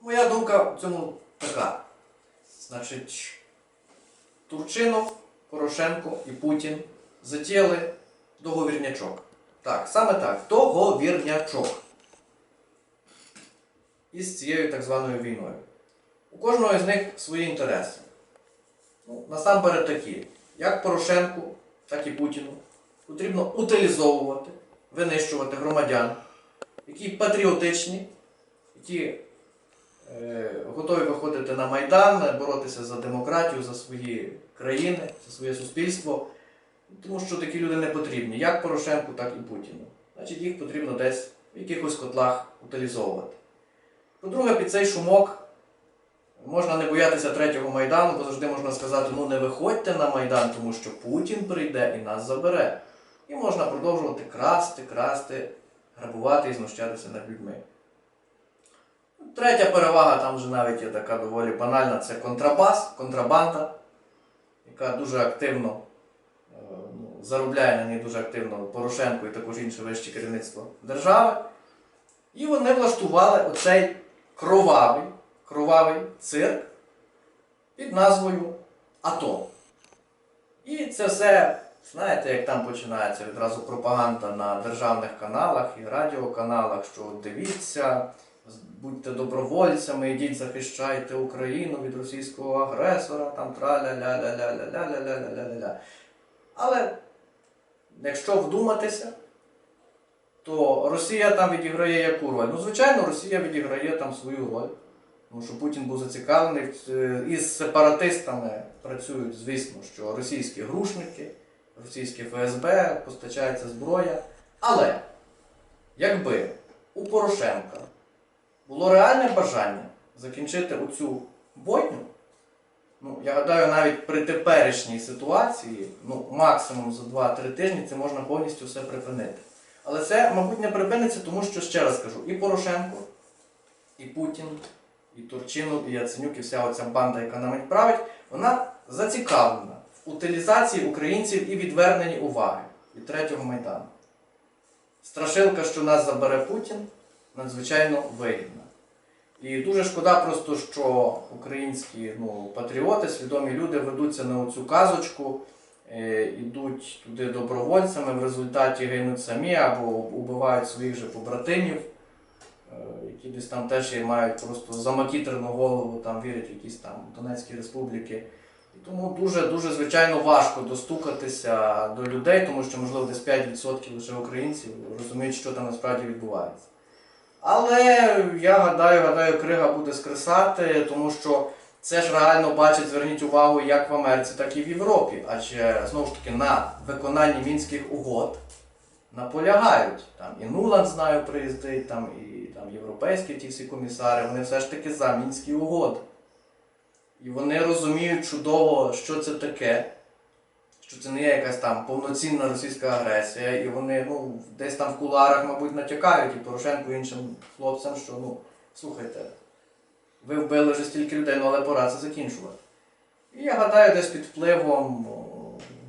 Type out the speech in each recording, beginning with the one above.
Моя думка в цьому така. Значить, Турчинов, Порошенко і Путін затіяли договірнячок. Так, саме так, договірнячок. Із цією так званою війною. У кожного з них свої інтереси. Ну, насамперед такі, як Порошенку, так і Путіну, потрібно утилізовувати, винищувати громадян, які патріотичні, які готові виходити на Майдан, боротися за демократію, за свої країни, за своє суспільство. Тому що такі люди не потрібні, як Порошенку, так і Путіну. Значить, їх потрібно десь в якихось котлах утилізовувати. По-друге, під цей шумок можна не боятися третього Майдану, бо завжди можна сказати, ну не виходьте на Майдан, тому що Путін прийде і нас забере. І можна продовжувати красти, красти, грабувати і знущатися над людьми. Третя перевага, там вже навіть є така доволі банальна, це контрабас, контрабанда, яка дуже активно е, ну, заробляє на ній дуже активно Порошенко і також інше вище керівництво держави. І вони влаштували оцей кровавий, кровавий цирк під назвою АТО. І це все, знаєте, як там починається відразу пропаганда на державних каналах і радіоканалах, що дивіться, будьте добровольцями, ідіть захищайте Україну від російського агресора, там траля-ля-ля-ля-ля-ля-ля-ля-ля-ля-ля. Але якщо вдуматися, то Росія там відіграє яку роль? Ну, звичайно, Росія відіграє там свою роль. Тому що Путін був зацікавлений із сепаратистами працюють, звісно, що російські грушники, російське ФСБ, постачається зброя. Але якби у Порошенка було реальне бажання закінчити оцю бойню, ну, я гадаю, навіть при теперішній ситуації, ну, максимум за 2-3 тижні це можна повністю все припинити. Але це, мабуть, не припиниться, тому що, ще раз кажу, і Порошенко, і Путін, і Турчинов, і Яценюк, і вся оця банда, яка нами править, вона зацікавлена в утилізації українців і відверненні уваги від третього майдану. Страшилка, що нас забере Путін, надзвичайно вигідна. І дуже шкода просто, що українські ну, патріоти, свідомі люди ведуться на цю казочку, е, ідуть туди добровольцями, в результаті гинуть самі або убивають своїх же побратимів, е, які десь там теж мають просто замакітрену голову, там вірять в якісь там Донецькі республіки. І тому дуже, дуже звичайно важко достукатися до людей, тому що, можливо, десь 5% лише українців розуміють, що там насправді відбувається. Але я гадаю, гадаю, крига буде скресати, тому що це ж реально бачить, зверніть увагу, як в Америці, так і в Європі. Адже знову ж таки на виконанні мінських угод наполягають. Там і Нуланд, знаю, приїздить, там і там європейські ті всі комісари, вони все ж таки за мінські угоди. І вони розуміють чудово, що це таке, що це не є якась там повноцінна російська агресія, і вони ну, десь там в куларах, мабуть, натякають і Порошенку і іншим хлопцям, що ну, слухайте, ви вбили вже стільки людей, ну але пора це закінчувати. І я гадаю, десь під впливом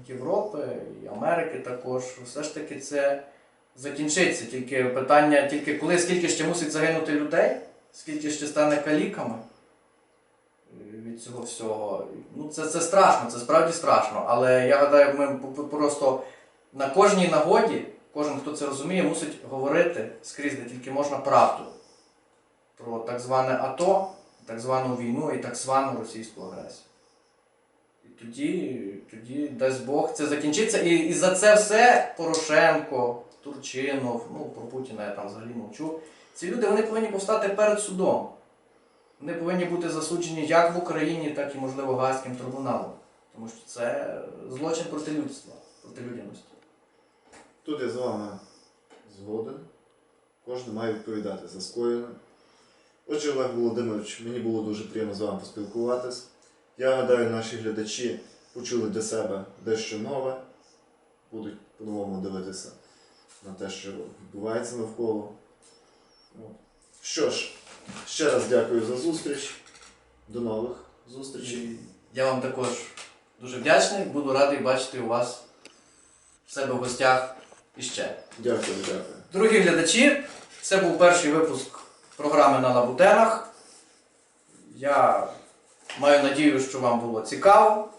Європи і Америки також, все ж таки це закінчиться. Тільки питання, тільки коли, скільки ще мусить загинути людей, скільки ще стане каліками цього всього. Ну, це, це страшно, це справді страшно. Але я гадаю, ми просто на кожній нагоді, кожен, хто це розуміє, мусить говорити скрізь, де тільки можна правду про так зване АТО, так звану війну і так звану російську агресію. І тоді, тоді дасть Бог, це закінчиться. І, і за це все Порошенко, Турчинов, ну про Путіна я там взагалі мовчу. Ці люди вони повинні повстати перед судом. Вони повинні бути засуджені як в Україні, так і, можливо, Гаазьким трибуналом. Тому що це злочин проти людства, проти людяності. Тут я з вами згоден. Кожен має відповідати за скоєне. Отже, Олег Володимирович, мені було дуже приємно з вами поспілкуватись. Я гадаю, наші глядачі почули для себе дещо нове, будуть по-новому дивитися на те, що відбувається навколо. Що ж, ще раз дякую за зустріч. До нових зустрічей. Я вам також дуже вдячний, буду радий бачити у вас в себе в гостях іще. Дякую, дякую. Дорогі глядачі, це був перший випуск програми на Лабутенах. Я маю надію, що вам було цікаво.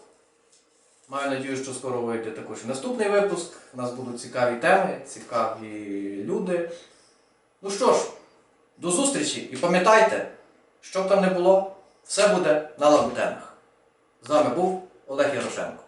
Маю надію, що скоро вийде також і наступний випуск. У нас будуть цікаві теми, цікаві люди. Ну що ж, до зустрічі і пам'ятайте, що б там не було, все буде на лабутенах. З вами був Олег Ярошенко.